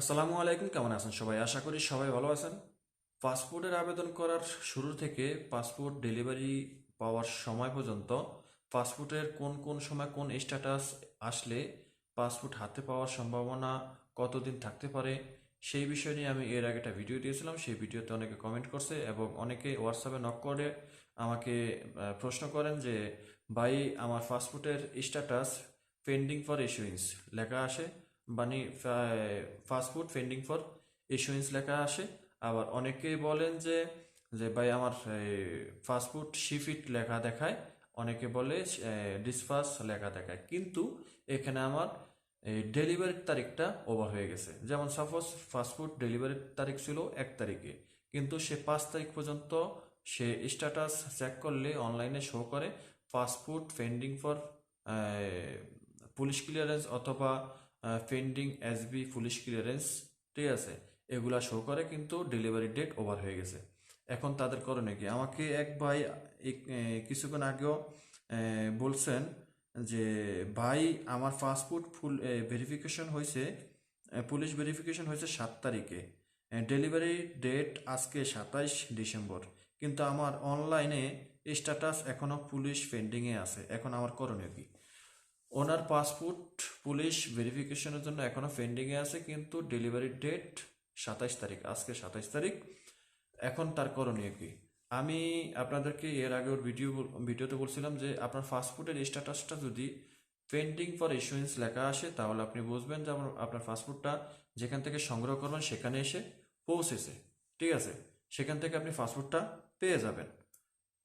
আসসালামু আলাইকুম, কেমন আছেন সবাই? আশা করি সবাই ভালো আছেন। পাসপোর্টের আবেদন করার শুরু থেকে পাসপোর্ট ডেলিভারি পাওয়ার সময় পর্যন্ত পাসপোর্টের কোন কোন সময় কোন স্ট্যাটাস আসলে পাসপোর্ট হাতে পাওয়ার সম্ভাবনা কতদিন থাকতে পারে, সেই বিষয় নিয়ে আমি এর আগে একটা ভিডিও দিয়েছিলাম। সেই ভিডিওতে অনেকে কমেন্ট করছে এবং অনেকে হোয়াটসঅ্যাপে নক করে, আমাকে প্রশ্ন করেন যে, ভাই, আমার পাসপোর্টের স্ট্যাটাস পেন্ডিং ফর ইস্যুইংস লেখা আসে। মানে ফাস্টফুড ফেন্ডিং ফর ইস্যুয়েন্স লেখা আসে। আবার অনেকেই বলেন যে যে ভাই আমার ফাস্টফুড শিফিট লেখা দেখায়। অনেকে বলে ডিসপাস লেখা দেখায়। কিন্তু এখানে আমার ডেলিভারির তারিখটা ওভার হয়ে গেছে। যেমন সাপোজ ফাস্টফুড ডেলিভারির তারিখ ছিল এক তারিখে। কিন্তু সে পাঁচ তারিখ পর্যন্ত সে স্ট্যাটাস চেক করলে অনলাইনে শো করে fast food pending for police clearance অথবা পেন্ডিং এসবি পুলিশ ক্লিয়ারেন্স ঠিক আছে। এগুলা শো করে কিন্তু ডেলিভারি ডেট ওভার হয়ে গেছে। এখন তাদের করণে কি? আমাকে এক ভাই কিছুক্ষণ আগেও বলছেন যে, ভাই, আমার পাসপোর্ট ফুল ভেরিফিকেশন হয়েছে পুলিশ ভেরিফিকেশন হয়েছে সাত তারিখে। ডেলিভারি ডেট আজকে সাতাইশ ডিসেম্বর। কিন্তু আমার অনলাইনে স্ট্যাটাস এখনও পুলিশ পেন্ডিংয়ে আছে। এখন আমার করণীয় কি? ওনার পাসপোর্ট পুলিশ ভেরিফিকেশনের জন্য এখনও পেন্ডিংয়ে আছে, কিন্তু ডেলিভারি ডেট সাতাইশ তারিখ, আজকে সাতাইশ তারিখ। এখন তার করণীয় কি? আমি আপনাদেরকে এর আগে ওর ভিডিও ভিডিওতে বলছিলাম যে আপনার পাসপোর্টের স্ট্যাটাসটা যদি পেন্ডিং ফর ইস্যুয়েন্স লেখা আসে, তাহলে আপনি বুঝবেন যে আপনার পাসপোর্টটা যেখান থেকে সংগ্রহ করবেন, সেখানে এসে পৌঁছেছে। ঠিক আছে? সেখান থেকে আপনি পাসপোর্টটা পেয়ে যাবেন।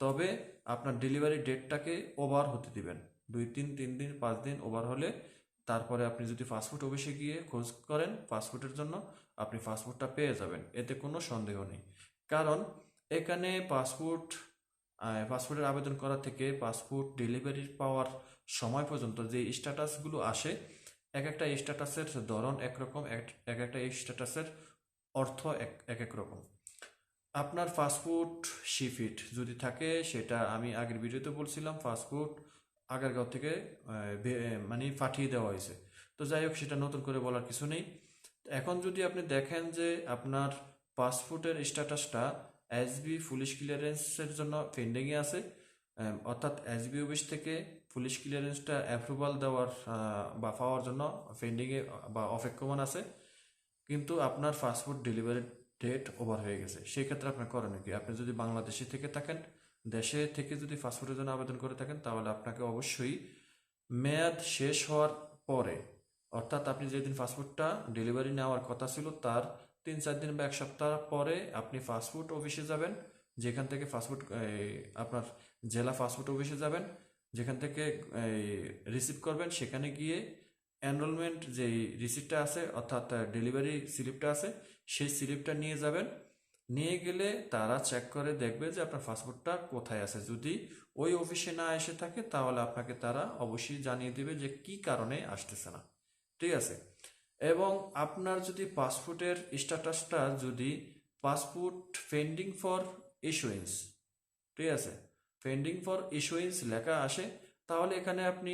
তবে আপনার ডেলিভারি ডেটটাকে ওভার হতে দিবেন। দুই তিন তিন দিন, পাঁচ দিন ওভার হলে তারপরে আপনি যদি পাসপোর্ট অফিসে গিয়ে খোঁজ করেন পাসপোর্টের জন্য, আপনি পাসপোর্টটা পেয়ে যাবেন। এতে কোনো সন্দেহ নেই। কারণ এখানে পাসপোর্ট পাসপোর্টের আবেদন করা থেকে পাসপোর্ট ডেলিভারি পাওয়ার সময় পর্যন্ত যে স্ট্যাটাসগুলো আসে, এক একটা স্ট্যাটাসের ধরন একরকম, এক এক একটা স্ট্যাটাসের অর্থ এক এক এক রকম। আপনার পাসপোর্ট শিফিট যদি থাকে, সেটা আমি আগের ভিডিওতে বলছিলাম পাসপোর্ট আগারগাঁও থেকে মানে পাঠিয়ে দেওয়া হয়েছে। তো যাই হোক, সেটা নতুন করে বলার কিছু নেই। এখন যদি আপনি দেখেন যে আপনার পাসপোর্টের স্ট্যাটাসটা এসবি পুলিশ ক্লিয়ারেন্সের জন্য পেন্ডিংয়ে আছে অর্থাৎ এসবি অফিস থেকে পুলিশ ক্লিয়ারেন্সটা অ্যাপ্রুভাল দেওয়ার বা পাওয়ার জন্য পেন্ডিংয়ে, বা অপেক্ষমান আছে। কিন্তু আপনার পাসপোর্ট ডেলিভারি ডেট ওভার হয়ে গেছে। সেই ক্ষেত্রে আপনার করণীয় কি? আপনি যদি বাংলাদেশে থেকে থাকেন দেশে থেকে যদি পাসপোর্টের জন্য আবেদন করে থাকেন, তাহলে আপনাকে অবশ্যই মেয়াদ শেষ হওয়ার পরে, অর্থাৎ আপনি যেদিন পাসপোর্টটা ডেলিভারি নেওয়ার কথা ছিল, তার তিন চার দিন বা এক সপ্তাহ পরে আপনি পাসপোর্ট অফিসে যাবেন, যেখান থেকে পাসপোর্ট আপনার জেলা পাসপোর্ট অফিসে যাবেন, যেখান থেকে রিসিভ করবেন, সেখানে গিয়ে এনরোলমেন্ট যে রিসিপ্টটা আছে, অর্থাৎ ডেলিভারি স্লিপটা আছে, সেই স্লিপটা নিয়ে যাবেন নিয়ে গেলে তারা চেক করে দেখবে যে আপনার পাসপোর্টটা কোথায় আছে। যদি ওই অফিসে না এসে থাকে, তাহলে আপনাকে তারা অবশ্যই জানিয়ে দিবে যে কি কারণে আসতেছে না। ঠিক আছে? এবং আপনার যদি পাসপোর্টের স্ট্যাটাসটা যদি পাসপোর্ট পেন্ডিং ফর ইস্যুয়েন্স ঠিক আছে? পেন্ডিং ফর ইস্যুয়েন্স লেখা আসে, তাহলে এখানে আপনি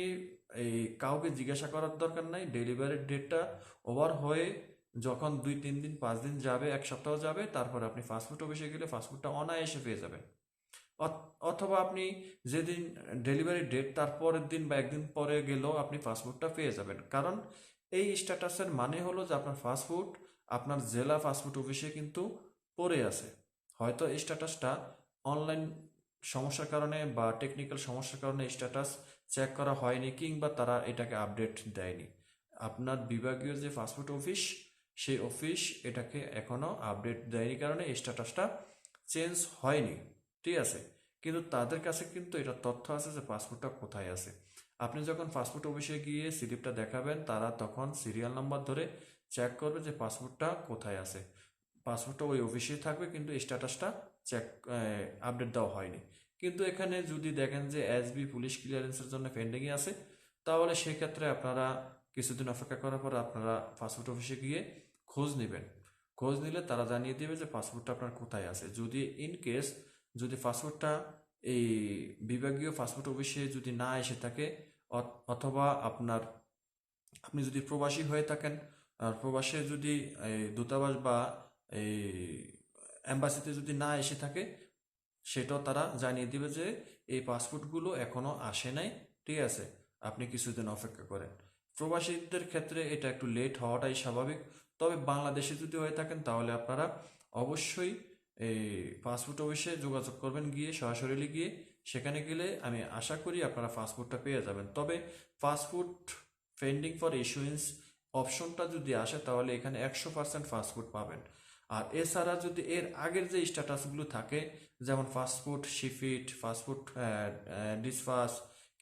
এই কাউকে জিজ্ঞাসা করার দরকার নাই। ডেলিভারির ডেটটা ওভার হয়ে যখন দুই, তিন দিন, পাঁচ দিন যাবে, এক সপ্তাহ যাবে, তারপর আপনি পাসপোর্ট অফিসে গেলে পাসপোর্টটা অনায়াসে পেয়ে যাবেন। অথ- অথবা আপনি যেদিন ডেলিভারি ডেট তার পরের দিন বা একদিন পরে গেলেও আপনি ফাস্টফুডটা পেয়ে যাবেন। কারণ এই স্ট্যাটাসের মানে হলো যে আপনার ফাস্টফুড আপনার জেলা ফাস্টফুড অফিসে কিন্তু পড়ে আছে। হয়তো এই স্ট্যাটাসটা অনলাইন সমস্যার কারণে বা টেকনিক্যাল সমস্যার কারণে স্ট্যাটাস চেক করা হয়নি কিংবা তারা এটাকে আপডেট দেয়নি। আপনার বিভাগীয় যে ফাস্টফুড অফিস সেই অফিস এটাকে এখনও আপডেট দেয়নি কারণে এই স্ট্যাটাসটা চেঞ্জ হয়নি, ঠিক আছে? কিন্তু তাদের কাছে কিন্তু এটা তথ্য আছে যে পাসপোর্টটা কোথায় আছে। আপনি যখন পাসপোর্ট অফিসে গিয়ে স্লিপটা দেখাবেন, তারা তখন সিরিয়াল নাম্বার ধরে চেক করবে যে পাসপোর্টটা কোথায় আছে। পাসপোর্টটা ওই অফিসেই থাকবে, কিন্তু স্ট্যাটাসটা চেক আপডেট দেওয়া হয়নি। কিন্তু এখানে যদি দেখেন যে এসবি পুলিশ ক্লিয়ারেন্সের জন্য পেন্ডিংয়ে আছে, তাহলে সেক্ষেত্রে আপনারা কিছুদিন অপেক্ষা করার পর আপনারা পাসপোর্ট অফিসে গিয়ে খোঁজ নেবেন। খোঁজ নিলে তারা জানিয়ে দেবে যে পাসপোর্টটা আপনার কোথায় আছে। যদি ইন কেস যদি পাসপোর্টটা এই বিভাগীয় পাসপোর্ট অফিসে যদি না এসে থাকে অথবা আপনার, আপনি যদি প্রবাসী হয়ে থাকেন, আর প্রবাসে যদি দূতাবাস বা এই এম্বাসিতে যদি না এসে থাকে, সেটাও তারা জানিয়ে দিবে যে এই পাসপোর্টগুলো এখনও আসে নাই। ঠিক আছে? আপনি কিছুদিন অপেক্ষা করেন। প্রবাসীদের ক্ষেত্রে এটা একটু লেট হওয়াটাই স্বাভাবিক। তবে বাংলাদেশে যদি হয়ে থাকেন, তাহলে আপনারা অবশ্যই এই পাসপোর্ট অফিসে যোগাযোগ করবেন, গিয়ে সরাসরি গিয়ে সেখানে গেলে আমি আশা করি আপনারা পাসপোর্টটা পেয়ে যাবেন। তবে পাসপোর্ট পেন্ডিং ফর ইস্যুয়েন্স অপশনটা যদি আসে, তাহলে এখানে একশো পার্সেন্ট পাসপোর্ট পাবেন। আর এছাড়া যদি এর আগের যে স্ট্যাটাসগুলো থাকে, যেমন পাসপোর্ট শিফিট পাসপোর্ট ডিসপাস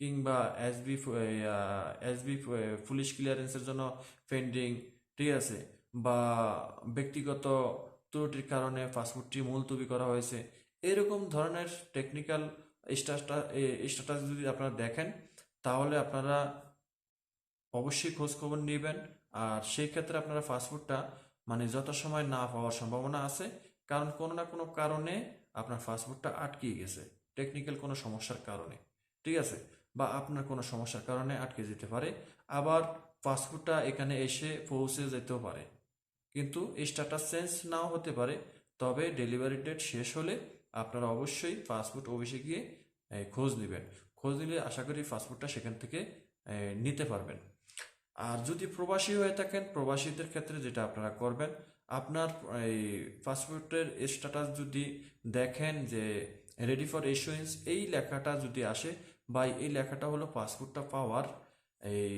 কিংবা এসবি এসবি পুলিশ ক্লিয়ারেন্সের জন্য পেন্ডিং ঠিক আছে? বা ব্যক্তিগত ত্রুটির কারণে পাসপোর্টটি মুলতবি করা হয়েছে। এরকম ধরনের টেকনিক্যাল স্ট্যাটাস যদি আপনারা দেখেন, তাহলে আপনারা অবশ্যই খোঁজখবর নেবেন। আর সেই ক্ষেত্রে আপনারা পাসপোর্টটা মানে যত সময় না পাওয়ার সম্ভাবনা আছে। কারণ কোনো না কোনো কারণে আপনার পাসপোর্টটা আটকে গেছে টেকনিক্যাল কোনো সমস্যার কারণে। ঠিক আছে? বা আপনার কোনো সমস্যার কারণে আটকে যেতে পারে। আবার পাসপোর্টটা এখানে এসে পৌঁছে যেতেও পারে। কিন্তু স্ট্যাটাস চেঞ্জ নাও হতে পারে, তবে ডেলিভারি ডেট শেষ হলে আপনারা অবশ্যই পাসপোর্ট অফিসে গিয়ে খোঁজ নেবেন। খোঁজ নিলে আশা করি পাসপোর্টটা সেখান থেকে নিতে পারবেন। আর যদি প্রবাসী হয়ে থাকেন, প্রবাসীদের ক্ষেত্রে যেটা আপনারা করবেন, আপনার, এই, পাসপোর্টের স্ট্যাটাস যদি দেখেন যে রেডি ফর ইস্যুয়েন্স এই লেখাটা যদি আসে বা এই লেখাটা হলো পাসপোর্টটা পাওয়ার, এই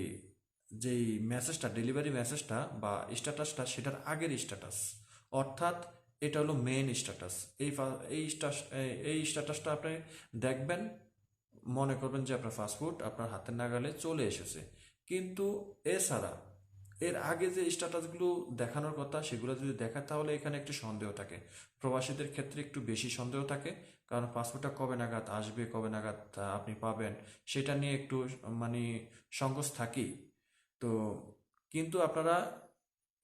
যেই মেসেজটা ডেলিভারি মেসেজটা বা স্ট্যাটাসটা সেটার আগের স্ট্যাটাস অর্থাৎ এটা হলো মেন স্ট্যাটাস এই এই এই স্ট্যাটাসটা আপনি দেখবেন, মনে করবেন যে আপনার পাসপোর্ট আপনার হাতের নাগালে চলে এসেছে। কিন্তু এছাড়া, এর আগে যে স্ট্যাটাসগুলো দেখানোর কথা, সেগুলো যদি দেখায় তাহলে এখানে একটু সন্দেহ থাকে। প্রবাসীদের ক্ষেত্রে একটু বেশি সন্দেহ থাকে। কারণ পাসপোর্টটা কবে নাগাদ আসবে, কবে নাগাদ আপনি পাবেন, সেটা নিয়ে একটু মানে সংকোচ থাকি। তো, কিন্তু আপনারা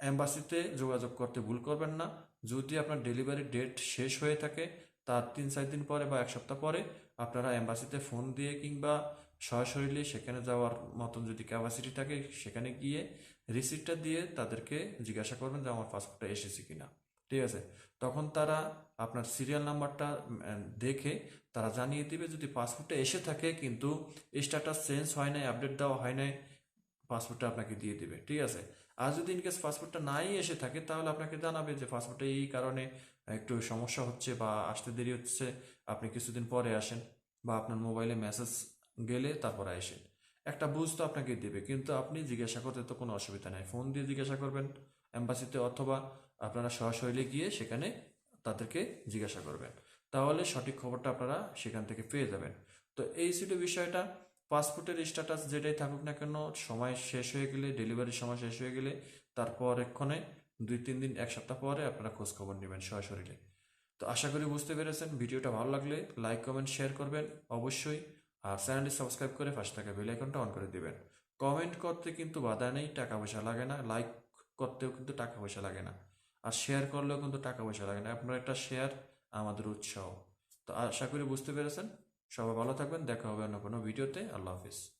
অ্যাম্বাসিতে যোগাযোগ করতে ভুল করবেন না। যদি আপনার ডেলিভারি ডেট শেষ হয়ে থাকে, তার তিন, চার দিন পরে বা এক সপ্তাহ পরে আপনারা এম্বাসিতে ফোন দিয়ে কিংবা সরাসরি সেখানে যাওয়ার মতন যদি ক্যাপাসিটি থাকে, সেখানে গিয়ে রিসিপ্টটা দিয়ে তাদেরকে জিজ্ঞাসা করবেন যে আমার পাসপোর্টটা এসেছে কিনা। ঠিক আছে? তখন তারা আপনার সিরিয়াল নাম্বারটা দেখে তারা জানিয়ে দিবে যদি পাসপোর্টটা এসে থাকে কিন্তু স্ট্যাটাস চেঞ্জ হয় নাই আপডেট দেওয়া হয় নাই পাসপোর্টটা আপনাকে দিয়ে দিবে, ঠিক আছে? আর যদি ইনকেস পাসপোর্টটা নাই এসে থাকে তাহলে আপনাকে জানাবে যে পাসপোর্টটা এই কারণে একটু সমস্যা হচ্ছে বা আসতে দেরি হচ্ছে, আপনি কিছুদিন পরে আসেন বা আপনার মোবাইলে মেসেজ গেলে তারপরে আসেন। একটা বুঝ তো আপনাকে দেবে, কিন্তু আপনি জিজ্ঞাসা করতে তো কোনো অসুবিধা নাই। ফোন দিয়ে জিজ্ঞাসা করবেন এম্বাসিতে অথবা আপনারা সরাসরি গিয়ে সেখানে তাদেরকে জিজ্ঞাসা করবেন। তাহলে সঠিক খবরটা আপনারা সেখান থেকে পেয়ে যাবেন। তো এই ছিল বিষয়টা। পাসপোর্টের স্ট্যাটাস যেটাই থাকুক না কেন, সময় শেষ হয়ে গেলে ডেলিভারির সময় শেষ হয়ে গেলে, তারপর এক্ষণে দুই তিন দিন, এক সপ্তাহ পরে আপনারা খোঁজ খবর নেবেন সরাসরি তো আশা করি বুঝতে পেরেছেন। ভিডিওটা ভালো লাগলে লাইক কমেন্ট শেয়ার করবেন অবশ্যই। আর চ্যানেলটি সাবস্ক্রাইব করে পাশে থাকা বেল আইকনটা অন করে দিবেন। কমেন্ট করতে কিন্তু বাধা নেই, টাকা পয়সা লাগে না। লাইক করতেও কিন্তু টাকা পয়সা লাগে না। আর শেয়ার করলেও কিন্তু টাকা পয়সা লাগে না। আপনার একটা শেয়ার আমাদের উৎসাহ। তো আশা করি বুঝতে পেরেছেন। সবাই ভালো থাকবেন। দেখা হবে অন্য কোনো ভিডিওতে আল্লাহ হাফিজ।